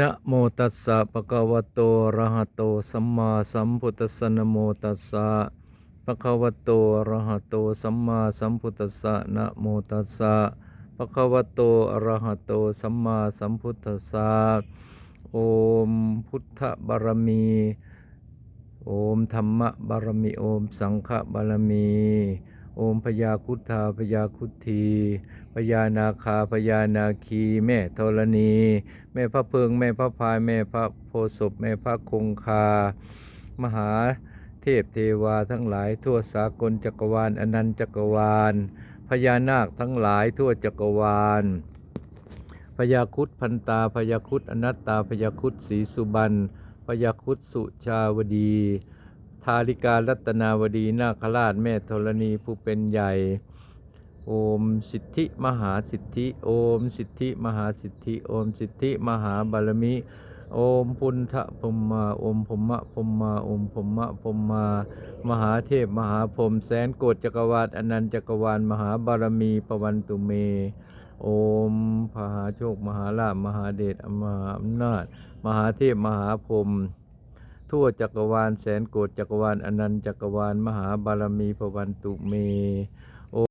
นะโมตัสสะปะคะวะโตอะระหะโตสัมมาสัมพุทธัสสะนะโมตัสสะปะคะวะโตอะระหะโตสัมมาสัมพุทธัสสะนะโมตัสสะปะคะวะโตอะระหะโตสัมมาสัมพุทธัสสะโอมพุทธบารมี โอมธรรมบารมี โอมสังฆบารมี โอมพยาคุธาพยาคุธีพยานาคาพยานาคี แม่ธรณี แม่พระเพิง แม่พระพาย แม่พระโพศพแม่พระคงคา มหาเทพเทวาทั้งหลายทั่วสากลจักรวาลอนันต์จักรวาล พญานาคทั้งหลายทั่วจักรวาลพยาคุดพันตาพยาคุดอนัตตาพยาคุดศรีสุบรรณพยาคุดสุชาวดี ทาริการัตนาวดีนาคราชแม่ธรณีผู้เป็นใหญ่ โอมสิทธิมหาสิทธิโอมสิทธิมหาสิทธิโอมสิทธิมหาบารมิโอมพุนทะพมมาโอมพมมะพมมาโอมพมมะพมมา มหาเทพมหาพรมแสนโกฏจักรวาลอนันตจักรวาลมหาบารมีปวันตุเม โอมพหาโชคมหาลาภมหาเดชมหาอำนาจ มหาเทพมหาพรม ทั่วจักรวาลแสนโกดจักรวาลอนันตจักรวาลมหาบารมีพวันตุเม